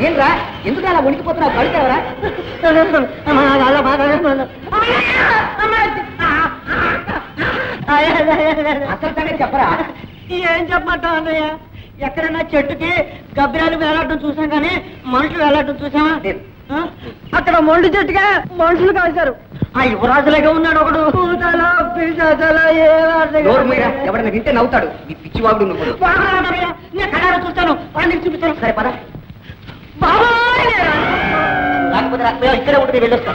ఏంట్రా ఎందుకు అలా వణికిపోతున్నావు కడుతావరా అసలు సంగతి చెప్పరా? ఏం చెప్పమంటావు అన్నయ్య? ఎక్కడన్నా చెట్టుకి గబ్బిరాలు వేలాడటం చూసాం కానీ మనుషులు వేలాడటం చూసామా? అక్కడ మొండి చెట్టుగా మనుషులు కాల్చారు. ఆ యువరాజులాగా ఉన్నాడు ఒకడు. ఎవడన్నా వింటే నవ్వుతాడు. ఈ పిచ్చివాగుడు నువ్వు. చూస్తాను? చూపిస్తాను. సరే పద. రాకపోతే రాకపోయా ఇక్కడే ఉంటుంది వెళ్ళొస్తా.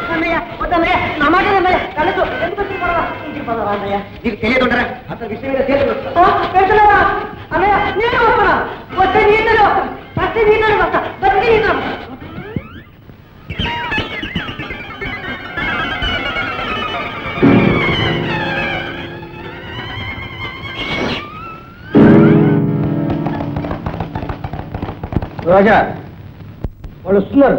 నీకు తెలియదుండరా అసలు విషయం మీద పెద్దలేదా? అన్నయ్య నేను వస్తున్నా. వచ్చే నీళ్ళు వచ్చే నీళ్ళు వస్తా వచ్చే నీళ్ళు రాజా వాళ్ళు వస్తున్నారు?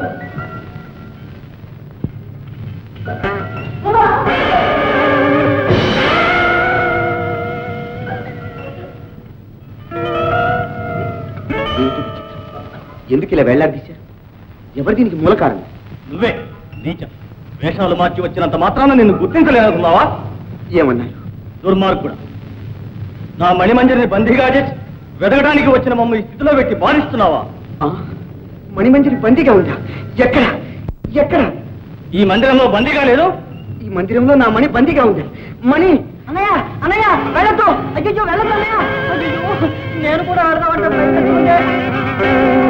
ఎందుకు ఇలా వేళ్ళాడదీశారు ఎవరు దీనికి మూల కారణం? నువ్వే నీచం. వేషాలు మార్చి వచ్చినంత మాత్రాన నిన్ను గుర్తించలేనుకున్నావా ఏమన్నారు? దుర్మార్గుడు. నా మణిమంజరిని బందీగా చేసి వెదగడానికి వచ్చిన మమ్మ ఈ స్థితిలో పెట్టి బాధిస్తున్నావా? మణిమంజరి బందీగా ఉందా? ఎక్కడ? ఎక్కడ? ఈ మందిరంలో బందీగా లేదు? ఈ మందిరంలో నా మణి బందీగా ఉంది. మణి! అన్నయ్య! అన్నయ్య! వెళ్ళొద్దు! అయ్యో వెళ్ళొద్దు అన్నయ్య! నేను కూడా ఆడదామంటే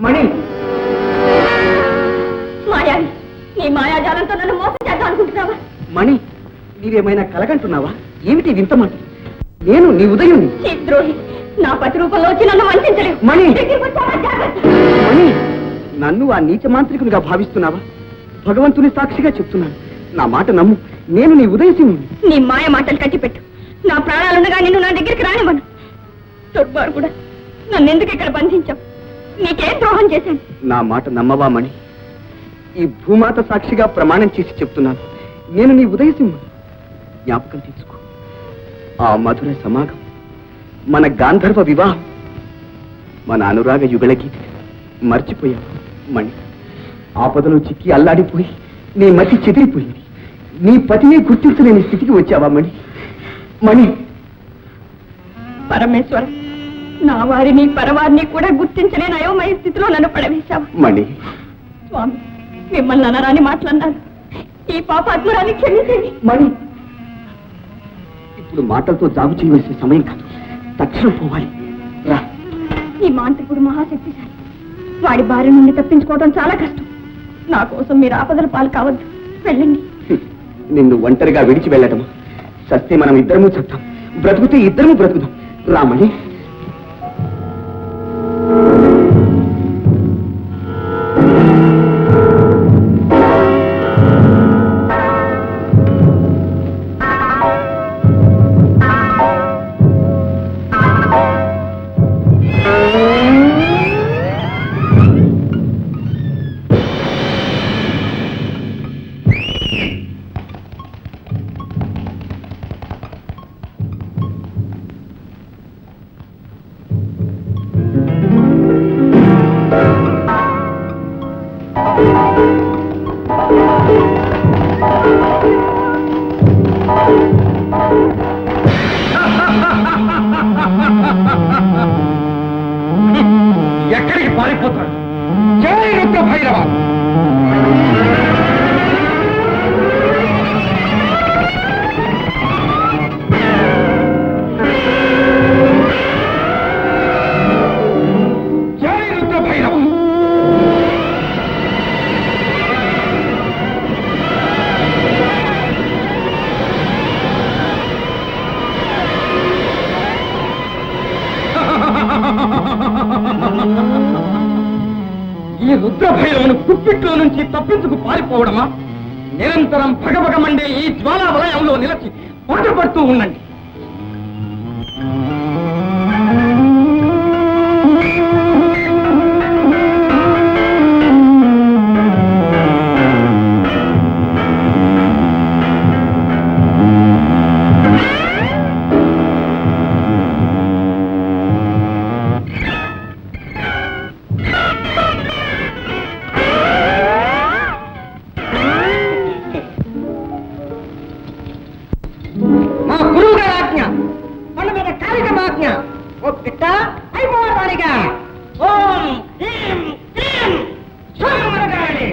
మణి. మాయావి నీ మాయాజాలంతో నన్ను మోసం చేద్దాం అనుకుంటున్నావా? మణి నీవేమైనా కలగంటున్నావా? ఏమిటి వింత మాట నేను నీ ఉదయం ఈ ద్రోహి నా పతి రూపంలో వచ్చి నన్ను వంచలేవు మణి! దగ్గరికి వచ్చావా జాగ్రత్త. మణి నన్ను ఆ నీచ మాంత్రికునిగా భావిస్తున్నావా? భగవంతుని సాక్షిగా చెప్తున్నాను. నా మాట నమ్ము. నేను నీ ఉదయసింహుని నీ మాయ మాటలు కట్టిపెట్టు. నా ప్రాణాలుండగా నిన్ను నా దగ్గరికి రానివ్వను. దుర్బారు కూడా నన్ను ఎందుకు ఇక్కడ బంధించావు? నీకేం ద్రోహం చేశాను? నా మాట నమ్మవా మణి? ఈ భూమాత సాక్షిగా ప్రమాణం చేసి చెప్తున్నాను. నేను నీ ఉదయసింహుని. జ్ఞాపకం తీసుకో. ఆ మధుర సమాగం మన గాంధర్వ వివాహం మన అనురాగ యుగళ గీతి మర్చిపోయావు మణి. ఆపదలో చిక్కి అల్లాడిపోయి నీ మతి చెదిరిపోయింది. నీ పతిని గుర్తించలేని స్థితికి వచ్చావా మణి? మణి! పరమేశ్వర నా వారిని పరవారిని కూడా గుర్తించలేని అయోమయ స్థితిలో నన్ను పడవేశావు. మణి. స్వామి మిమ్మల్ని అనరాని మాట్లాడినాను ఈ పాపాత్మరాన్ని క్షమించండి. మణి ఇప్పుడు మాటలతో జాబు చేయవలసిన సమయం కాదు. తక్షణం పోవాలి. రా. ఈ మాంత్రికుడు మహాశక్తిశాలి. వాడి భార్య నుండి తప్పించుకోవడం చాలా కష్టం. నా కోసం మీరు ఆపదల పాలు కావద్దు. వెళ్ళండి. నిన్ను ఒంటరిగా విడిచి వెళ్ళటమా? సస్తే మనం ఇద్దరము చెప్తాం బ్రతుకుతే ఇద్దరము బ్రతుకుదాం. రామణి ఎక్కడికి పారిపోతాడు జై రుద్ర భైరవ రుద్రభైరవును కుప్పిట్లో నుంచి తప్పించుకు పారిపోవడమా? నిరంతరం భగభగమండే ఈ జ్వాలా వలయంలో నిలచి పట్టుపడుతూ ఉండండి. పిట్ట అయిపోవడానిగా ఓం హ్రీం క్లీం సోమరగాలి.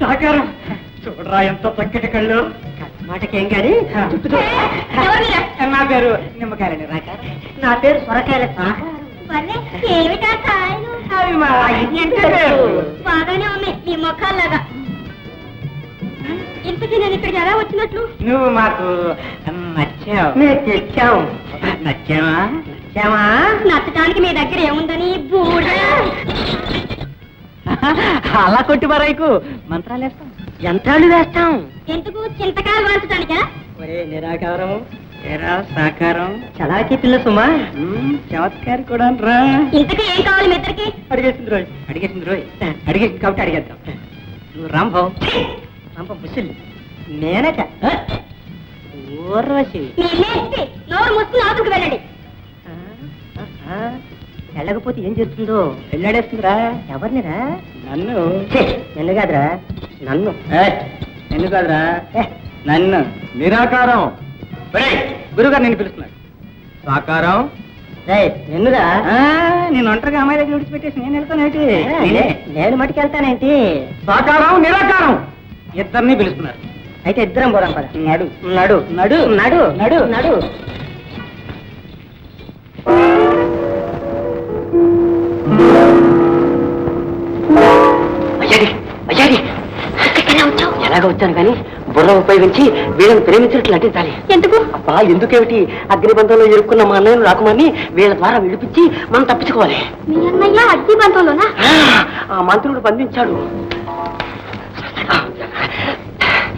సాకారం. చూడరా ఎంత చక్కటి కళ్ళు. మాటకేం ఎవరినిరా? నా పేరు నిమ్మకాయలని రాక నా పేరు సొరకాయల వల్లే ఏమిటా కాయలు అవి మా ఇంటి పేరు? ఇక్కడికి ఎలా వచ్చినట్లు? నువ్వు మాకు నచ్చావు. మేము తెచ్చావు నచ్చావా? నచ్చావా? నచ్చటానికి మీ దగ్గర ఏముందని బూడ అలా కొట్టి మరైకు మంత్రాలు వేస్తాం. యంత్రాలు వేస్తాం. ఎందుకు? చింతకాయలు వాల్చడానికా ఒరే నిరాకారం. ఏరా సాకారం. చలాకి పిల్ల సుమా. చమత్కారి కూడా రా. ఇంతకీ ఏం కావాలి మీ ఇద్దరికి? అడిగేసింది రోయ్. అడిగేసింది రోయ్. అడిగేసింది కాబట్టి అడిగేద్దాం. నువ్వు రాంభవ్ రాంభవ్ ముసిల్. నేనట? ఊర్వశి. మీ ఇల్లేంటి నోరు మూసుకుని ఆదుకు వెళ్ళండి. వెళ్ళకపోతే ఏం చేస్తుందో? వెళ్ళాడేస్తుందిరా. ఎవరినిరా? నన్ను. నిన్ను కాదురా. నన్ను. ఎందుకు కాదురా. నన్ను. నిరాకారం. గురుగారు నేను పిలుస్తున్నాడు సాకారం. నిన్నురా? నేను ఒంటరిగా అమ్మాయి దగ్గర విడిచిపెట్టేసి నేను వెళ్తానేటి నేను మటుకెళ్తానేంటి? సాకారం నిరాకారం. ఇద్దరిని పిలుస్తున్నారు. అయితే ఇద్దరం పోదాం పద. నడు. నడు. నడు. నడు. నడు. నడు. ఎలాగ వచ్చాను కానీ బుర్ర ఉపయోగించి వీళ్ళని ప్రేమించినట్లు నటించాలి. ఎందుకు? అబ్బా ఎందుకేమిటి? అగ్నిబంధంలో ఇరుక్కున్న మా అన్నయ్యను రాకుమని వీళ్ళ ద్వారా విడిపించి మనం తప్పించుకోవాలి. మీ అన్నయ్య అగ్గి బంధంలోనా ఆ, ఆ మంత్రుడు బంధించాడు.